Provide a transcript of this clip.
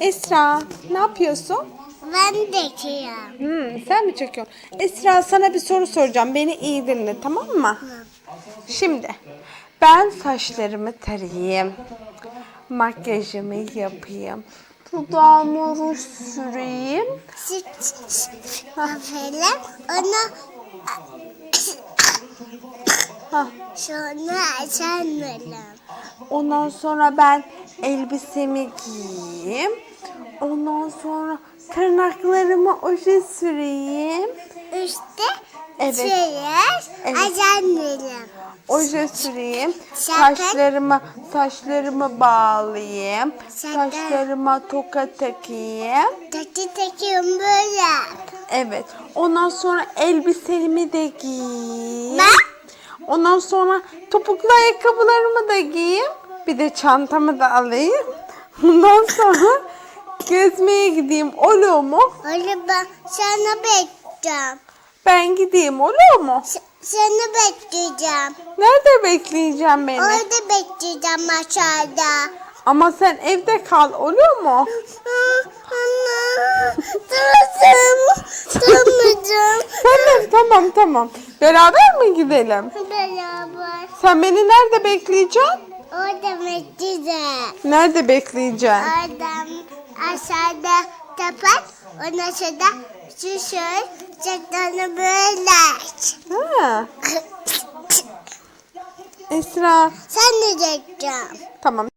Esra ne yapıyorsun? Ben de çiğim. Hmm, sen mi çekiyorsun? Esra sana bir soru soracağım. Beni iyi dinle tamam mı? Şimdi ben saçlarımı tarayayım. Makyajımı yapayım. Dudağıma ruj süreyim. Aferin. Onu Hah. sonra açarım. Ondan sonra ben elbisemi giyeyim. Ondan sonra tırnaklarıma oje süreyim. Üstte Evet. çiğer Evet. açarım. Oje süreyim. Şaka. Saçlarımı saçlarımı bağlayayım. Şaka. Saçlarıma toka takayım. Taki takıyorum böyle. Evet. Ondan sonra elbisemi de giyeyim. Ben? Ondan sonra topuklu ayakkabılarımı da giyeyim. Bir de çantamı da alayım. Ondan sonra gezmeye gideyim. Oluyor mu? Öyle ben sana bekleyeceğim. Ben gideyim. Oluyor mu? S- Seni bekleyeceğim. Nerede bekleyeceğim beni? Orada bekleyeceğim aşağıda. Ama sen evde kal. Oluyor mu? Anne. Duracağım. Durmayacağım. Tamam tamam tamam. Beraber mi gidelim? Beraber. Sen beni nerede bekleyeceksin? Orada bekleyeceğim. Nerede bekleyeceksin? Oradan aşağıda kapat. Ondan sonra şu şöyle çeklerini böyle aç. Ha. Esra. Sen ne diyeceksin? Tamam.